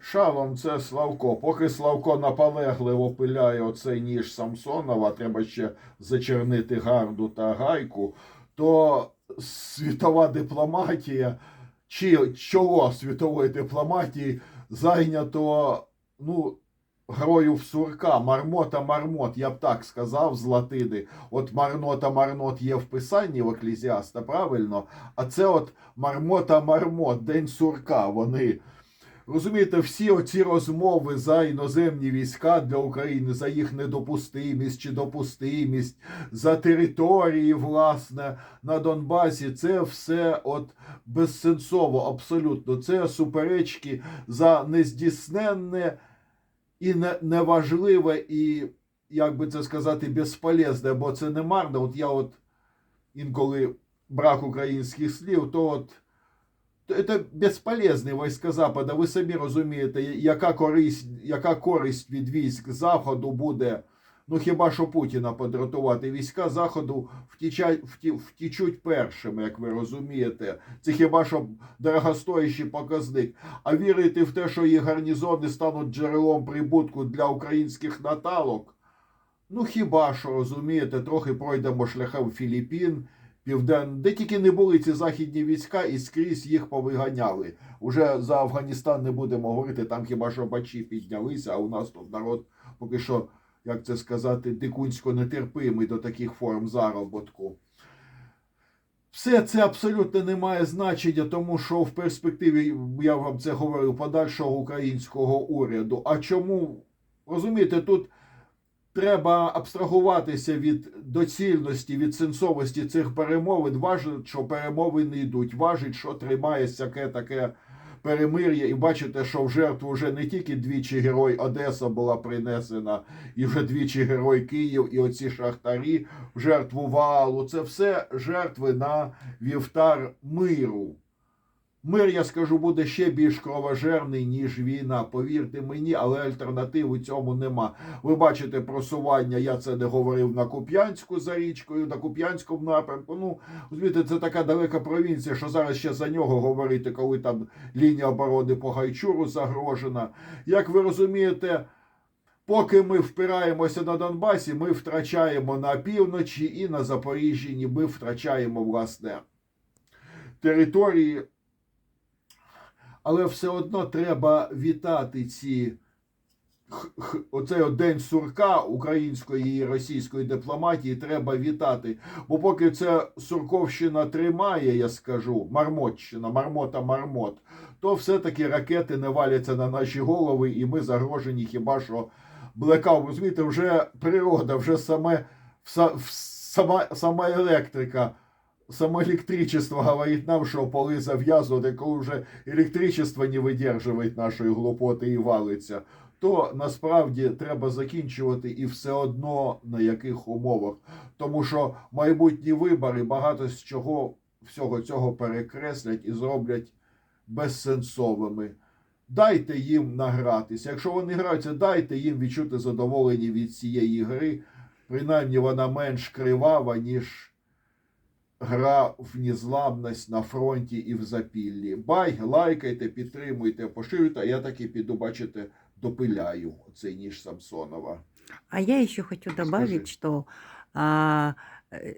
Шалом це Славко. Поки Славко наполегливо пиляє оцей ніж Самсонова, треба ще зачернити гарду та гайку, то світова дипломатія, чи чоло світової дипломатії зайнято, ну, грою в сурка, мармота мармот, я б так сказав з латини. От марнота марнот є в писанні в Еклезіаста, правильно? А це от мармота мармот, день сурка. Вони. Розумієте, всі оці розмови за іноземні війська для України, за їх недопустимість чи допустимість, за території, власне, на Донбасі, це все от безсенсово, абсолютно. Це суперечки за нездійсненне і неважливе, і, як би це сказати, безполезне, бо це не марно. От я от інколи брак українських слів, то от це безполезні війська Запада. Ви самі розумієте, яка користь, яка користь від військ Заходу буде. Ну хіба що Путіна подратувати? Війська Заходу втічуть першими, як ви розумієте. Це хіба що дорогостоящий показник. А вірити в те, що їх гарнізони стануть джерелом прибутку для українських наталок? Ну хіба що розумієте, трохи пройдемо шляхом Філіппін, Півден, де тільки не були ці західні війська, і скрізь їх повиганяли. Уже за Афганістан не будемо говорити, там хіба що бачі піднялися, а у нас тут народ поки що, як це сказати, дикунсько нетерпимий до таких форм заробітку. Все це абсолютно не має значення, тому що в перспективі, я вам це говорив, подальшого українського уряду. А чому? Розумієте, тут треба абстрагуватися від доцільності, від сенсовості цих перемовин. Важить, що перемовини йдуть, важить, що тримається таке таке перемир'я, і бачите, що в жертву вже не тільки двічі герой Одеса була принесена, і вже двічі герой Київ, і оці шахтарі в жертву валу. Це все жертви на вівтар миру. Мир, я скажу, буде ще більш кровожерний, ніж війна. Повірте мені, але альтернативи цьому нема. Ви бачите просування, я це не говорив на Куп'янську за річкою, на Куп'янському напрямку. Ну, розумієте, це така далека провінція, що зараз ще за нього говорити, коли там лінія оборони по Гайчуру загрожена. Як ви розумієте, поки ми впираємося на Донбасі, ми втрачаємо на півночі і на Запоріжжі, ніби втрачаємо власне території але все одно треба вітати ці оцей день сурка української і російської дипломатії треба вітати. Бо поки ця сурковщина тримає, я скажу, мармотщина, мармота, мармот, то все-таки ракети не валяться на наші голови, і ми загрожені хіба що блекав. Розумієте, вже природа, вже саме сама, сама електрика. Само электричество говорит нам, що поли зав'язувати, коли вже електричество не видержує нашої глупоти і валиться, то насправді треба закінчувати і все одно на яких умовах. Тому що майбутні вибори багато з чого всього цього перекреслять і зроблять безсенсовими. Дайте їм награтися. Якщо вони граються, дайте їм відчути задоволення від цієї гри. Принаймні вона менш кривава, ніж гра в незламність на фронті і в запіллі. Бай, лайкайте, підтримуйте, поширюйте, а я таки піду, бачите, допиляю цей ніж Самсонова. А я еще хочу добавить, Скажи. что а, э,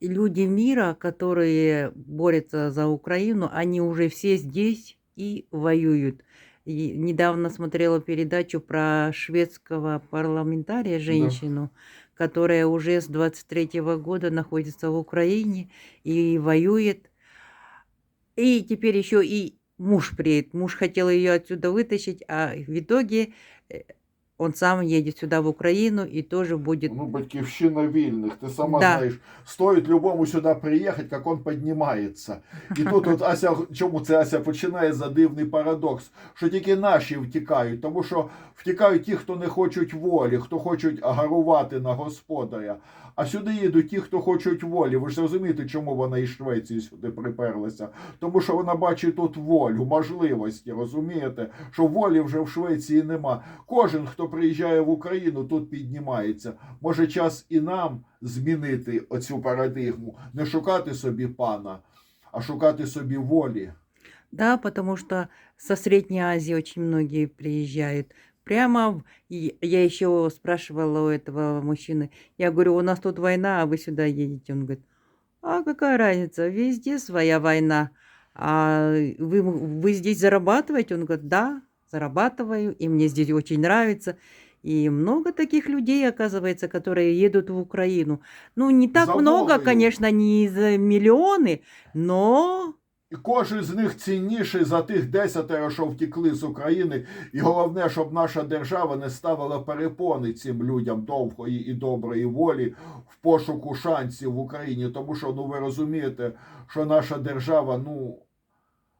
люди мира, которые борются за Украину, они уже все здесь и воюют. И недавно смотрела передачу про шведского парламентария, женщину, которая уже с 23 года находится в Украине и воюет. И теперь еще и муж приедет. Муж хотел ее отсюда вытащить, а в итоге э, он сам едет сюда, в Украину, и тоже будет... Ну, батьківщина вільних, ти сама Да. знаєш, стоїть любому сюди приїхати, як он піднімається. І тут от Ася, чому це Ася починає за дивний парадокс, що тільки наші втікають, тому що втікають ті, хто не хочуть волі, хто хочуть гарувати на господаря. А сюди їдуть ті, хто хочуть волі. Ви ж розумієте, чому вона із Швеції сюди приперлася? Тому що вона бачить тут волю, можливості, розумієте, що волі вже в Швеції нема. Кожен, хто приїжджає в Україну, тут піднімається. Може, час і нам змінити оцю парадигму, не шукати собі пана, а шукати собі волі. Да, потому что со Средней Азии очень многие приезжают. Прямо, я еще спрашивала у этого мужчины, я говорю, у нас тут война, а вы сюда едете. Он говорит, а какая разница, везде своя война. А вы, вы здесь зарабатываете? Он говорит, да, зарабатываю, и мне здесь очень нравится. И много таких людей, оказывается, которые едут в Украину. Ну, не так За много, конечно, не за миллионы, но Кожен з них цінніший за тих десятеро, що втекли з України. І головне, щоб наша держава не ставила перепони цим людям довгої і доброї волі в пошуку шансів в Україні. Тому що ну ви розумієте, що наша держава ну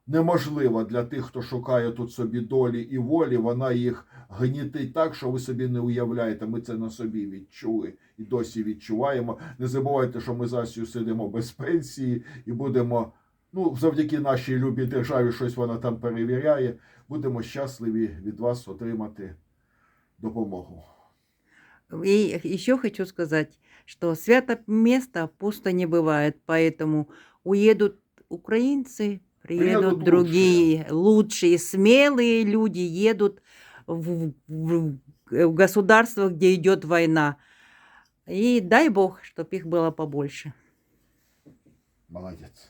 неможлива для тих, хто шукає тут собі долі і волі. Вона їх гнітить так, що ви собі не уявляєте. Ми це на собі відчули і досі відчуваємо. Не забувайте, що ми з Асією сидимо без пенсії і будемо. Ну, завдяки нашій любій державі щось вона там перевіряє. Будемо щасливі від вас отримати допомогу. И еще хочу сказать, что свято место пусто не бывает, поэтому уедут украинцы, приедут Приедут другие, лучшие, смелые люди едут в, в- в государство, где идет война. И дай бог, чтобы их было побольше. Молодець.